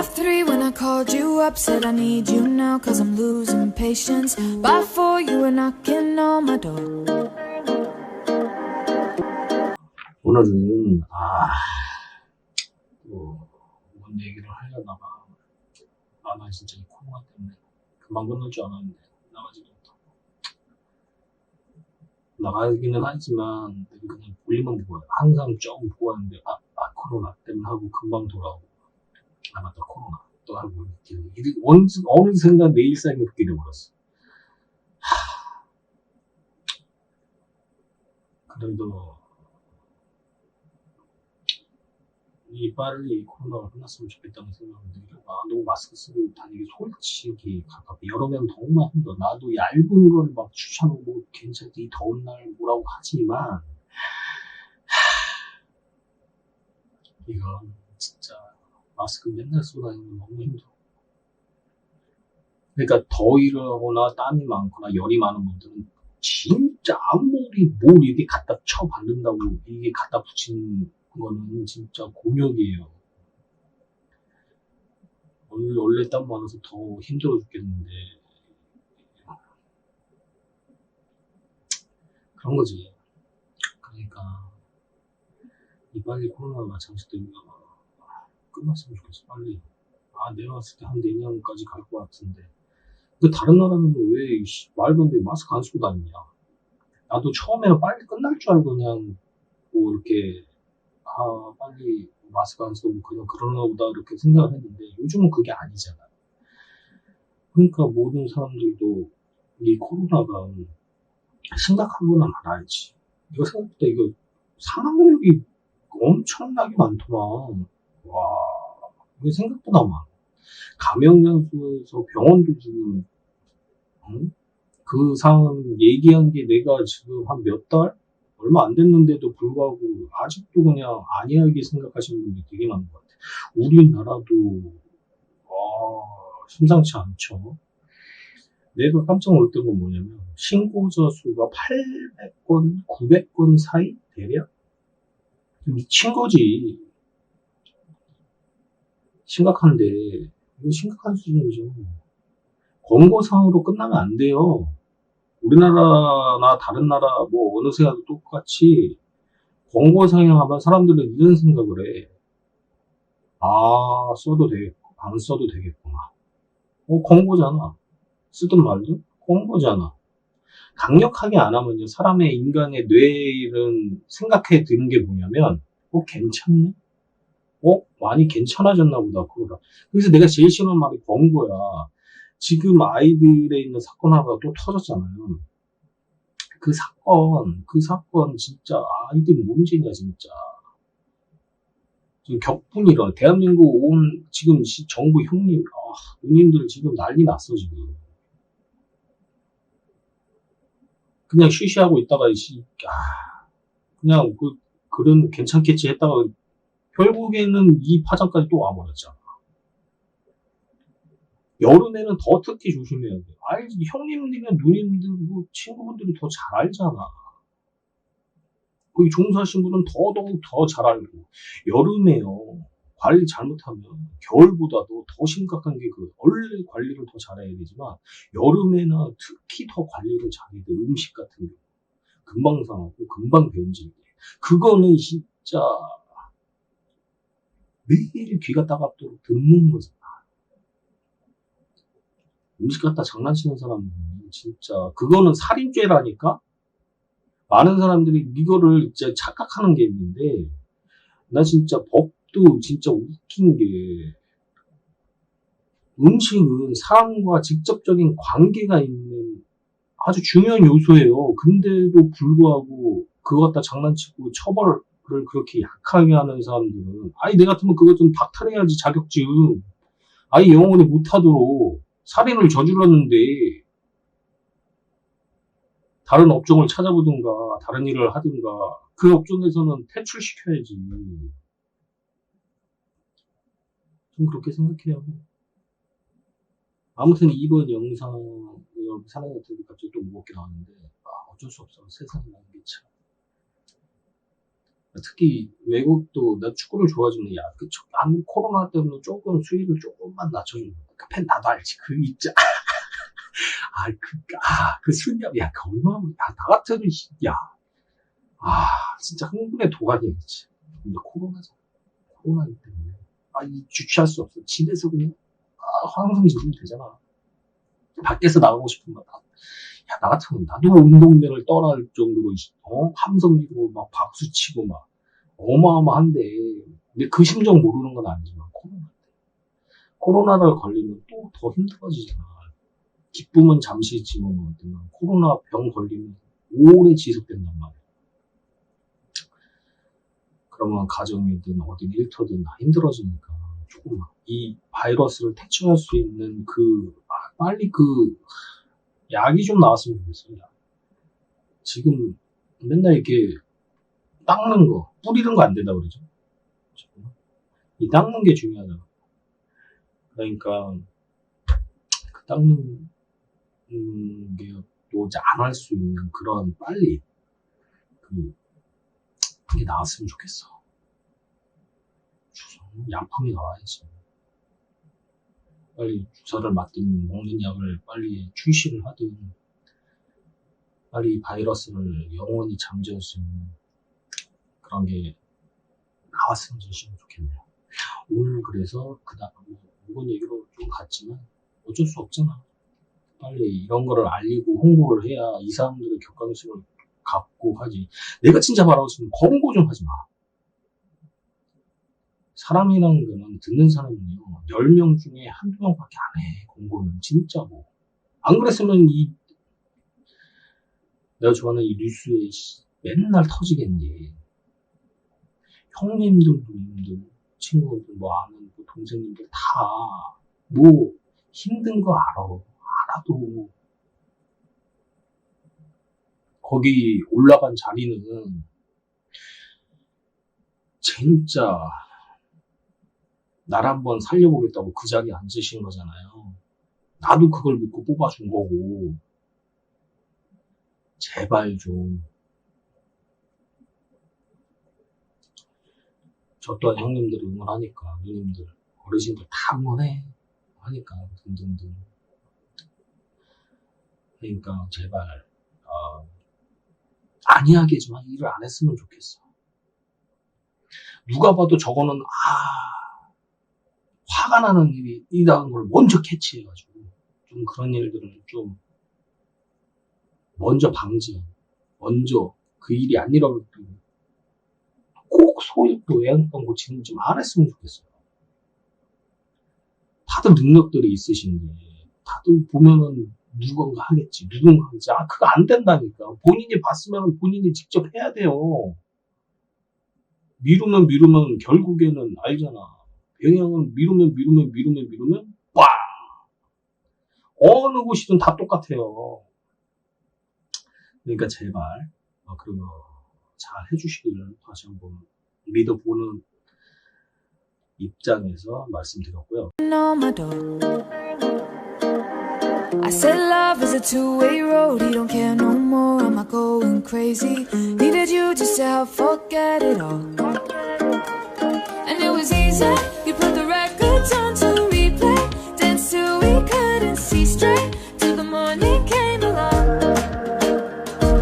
By three, when I called you up, said I need you now, cause I'm losing patience. By four, you were knocking on my door. 오늘은 아, 뭐, 뭔 얘기를 하려다가 아, 나 진짜 이 코로나 때문에 금방 끝날 줄 알았는데 나가지도 못하고 나가기는 하지만 그냥 볼일만 보고 항상 쭉 보고 하는데 아, 아 코로나 때문에 하고 금방 돌아오고 아 맞다 코로나 또 하고 이렇게 어느, 어느 순간 내 일상이 그렇게 돼버렸어 하, 그래도 이 빨리 코로나가 끝났으면 좋겠다는 생각은 들어요. 아, 너무 마스크 쓰고 다니기 솔직히 가깝게 여름에는 정말 힘들어. 나도 얇은 걸 막 추천하고 괜찮지 이 더운 날 뭐라고 하지만 하, 이건 진짜 마스크 맨날 쓰고 다니는 거 너무 힘들어. 그러니까 더위를 하거나 땀이 많거나 열이 많은 분들은 진짜 아무리 뭘 이렇게 갖다 쳐 바른다고 이게 갖다 붙이는 거는 진짜 곤욕이에요. 오늘 원래 땀 많아서 더 힘들어 죽겠는데 그런 거지. 그러니까 이 빨리 코로나가 잠식되면 끝났으면 좋겠어 빨리. 아 내가 봤을 때 한 내년까지 갈 것 같은데. 근데 다른 나라는 왜이 말도 안 되게 마스크 안 쓰고 다니냐? 나도 처음에는 빨리 끝날 줄 알고 그냥 뭐 이렇게 아, 빨리 마스크 안 쓰고 그냥 그러나 보다 이렇게 생각을 했는데 요즘은 그게 아니잖아. 그러니까 모든 사람들도 이 코로나가 심각한 거는 알아야지. 이거 생각보다 이거 사망률이 엄청나게 많더만. 와, 이게 생각보다 많아. 감염장소에서 병원도 지금, 응? 그 상황 얘기한 게 내가 지금 한 몇 달? 얼마 안 됐는데도 불구하고 아직도 그냥 안이하게 생각하시는 분들이 되게 많은 것 같아요. 우리나라도 와, 심상치 않죠. 내가 깜짝 놀랐던 건 뭐냐면 신고자 수가 800건, 900건 사이 대략 미친 거지. 심각한데 이거 심각한 수준이죠. 권고사항으로 끝나면 안 돼요. 우리나라나 다른 나라 뭐 어느 세가도 똑같이 권고사항 하면 사람들은 이런 생각을 해. 아 써도 되겠고 안 써도 되겠구나. 어 권고잖아. 쓰든 말든 권고잖아. 강력하게 안 하면요 사람의 인간의 뇌는 생각해 드는 게 뭐냐면 어 괜찮네. 어 많이 괜찮아졌나 보다 그거라. 그래서 내가 제일 싫어하는 말이 권고야. 지금 아이들에 있는 사건 하나가 또 터졌잖아요. 그 사건, 그 사건 진짜 아이들이 문제냐 진짜. 지금 격분이라 대한민국 온 지금 시- 정부 형님, 아, 누님들 지금 난리 났어 지금. 그냥 쉬쉬하고 있다가 시, 아, 그냥 그 그런 괜찮겠지 했다가 결국에는 이 파장까지 또 와버렸잖아. 여름에는 더 특히 조심해야 돼. 아이, 형님들이나 누님들, 뭐, 친구분들이 더 잘 알잖아. 거기 종사하신 분은 더더욱 더 잘 알고. 여름에요. 관리 잘못하면 겨울보다도 더 심각한 게 그, 원래 관리를 더 잘해야 되지만, 여름에는 특히 더 관리를 잘해야 돼. 음식 같은 거. 금방 상하고, 금방 변질돼. 그거는 진짜, 매일 귀가 따갑도록 듣는 거잖아. 음식 갖다 장난치는 사람은 진짜 그거는 살인죄라니까 많은 사람들이 이거를 진짜 착각하는 게 있는데 나 진짜 법도 진짜 웃긴 게 음식은 사람과 직접적인 관계가 있는 아주 중요한 요소예요. 근데도 불구하고 그거 갖다 장난치고 처벌 을 그렇게 약하게 하는 사람들은 아니 내 같으면 그거 좀 박탈해야지 자격증 아예 영원히 못하도록 살인을 저질렀는데 다른 업종을 찾아보든가 다른 일을 하든가 그 업종에서는 퇴출시켜야지. 좀 그렇게 생각해요. 아무튼 이번 영상 사랑이 같은 갑자기 또 무겁게 나왔는데 아, 어쩔 수 없어 세상이라는 게 참. 특히 외국도 나 축구를 좋아하지만 야, 그 저- 한국 코로나 때문에 조금 수익을 조금만 낮춰주는 그팬 나도 알지. 그 있자 아 그 아, 그 수익 야그 얼마나 야, 나 같아도 야아 진짜 흥분의 도가니였지 근데 코로나잖아 코로나기 때문에. 아 이 주체할 수 없어. 집에서 그냥 아, 환승 지르면 되잖아 밖에서 나가고 싶으면 나, 야, 나 같으면 나도 운동면을 떠날 정도로, 어? 함성 지르고, 막 박수 치고, 막, 어마어마한데, 근데 그 심정 모르는 건 아니지만, 코로나 때. 코로나를 걸리면 또 더 힘들어지잖아. 기쁨은 잠시 지나면 코로나 병 걸리면 오래 지속된단 말이야. 그러면 가정이든 어디 일터든 다 힘들어지니까 조금 이 바이러스를 퇴치할 수 있는 그 아, 빨리 그 약이 좀 나왔으면. 약. 지금 맨날 이렇게 닦는 거 뿌리는 거 안 된다 그러죠. 이 닦는 게 중요하잖아. 그러니까 그 닦는 게또 이제 안할 수 있는 그런 빨리 그 그게 나왔으면 좋겠어. 약품이 나와야지. 빨리 주사를 맞든 먹는 약을 빨리 출시를 하든 빨리 이 바이러스를 영원히 잠재울 수 있는 그런 게 나왔으면 좋겠네요. 오늘 그래서 그다음 뭐 이번 얘기로 좀 갔지만 어쩔 수 없잖아. 빨리 이런 거를 알리고 홍보를 해야 이 사람들의 격감심을 갖고 하지. 내가 진짜 말하고 싶으면 광고 좀 하지 마. 사람이라는 거는 듣는 사람은요, 10명 중에 한두 명밖에 안 해, 공고는. 진짜 뭐. 안 그랬으면 이, 내가 좋아하는 이 뉴스에 씨, 맨날 터지겠니. 형님들, 누님들, 친구들, 뭐 아는 뭐 동생님들 다, 뭐, 힘든 거 알아. 알아도. 거기 올라간 자리는, 진짜, 날 한번 살려보겠다고 그 자리에 앉으신 거잖아요. 나도 그걸 믿고 뽑아준 거고. 제발 좀. 저 또한 형님들 응원하니까, 누님들, 어르신들 다 응원해. 하니까, 등등등. 그러니까, 제발, 어, 안이하게지만 일을 안 했으면 좋겠어. 누가 봐도 저거는, 아, 화가 나는 일이, 이다는 걸 먼저 캐치해가지고, 좀 그런 일들을 좀, 먼저 방지, 먼저 그 일이 안 일어나도록 꼭 소액도 애완병 고치는 좀 안 했으면 좋겠어요. 다들 능력들이 있으신데, 다들 보면은 누군가 하겠지, 누군가 하겠지. 아, 그거 안 된다니까. 본인이 봤으면 본인이 직접 해야 돼요. 미루면 미루면 결국에는 알잖아. 영향은 미루면 미루면 미루면 미루면 빵! 어느 곳이든 다 똑같아요. 그러니까 제발 어, 그리고 잘 해주시기를 다시 한번 믿어보는 입장에서 말씀드렸고요. I said love is a two-way road. He don't care no more. Am I going crazy? Needed you just to help forget it all. And it was easy. turn to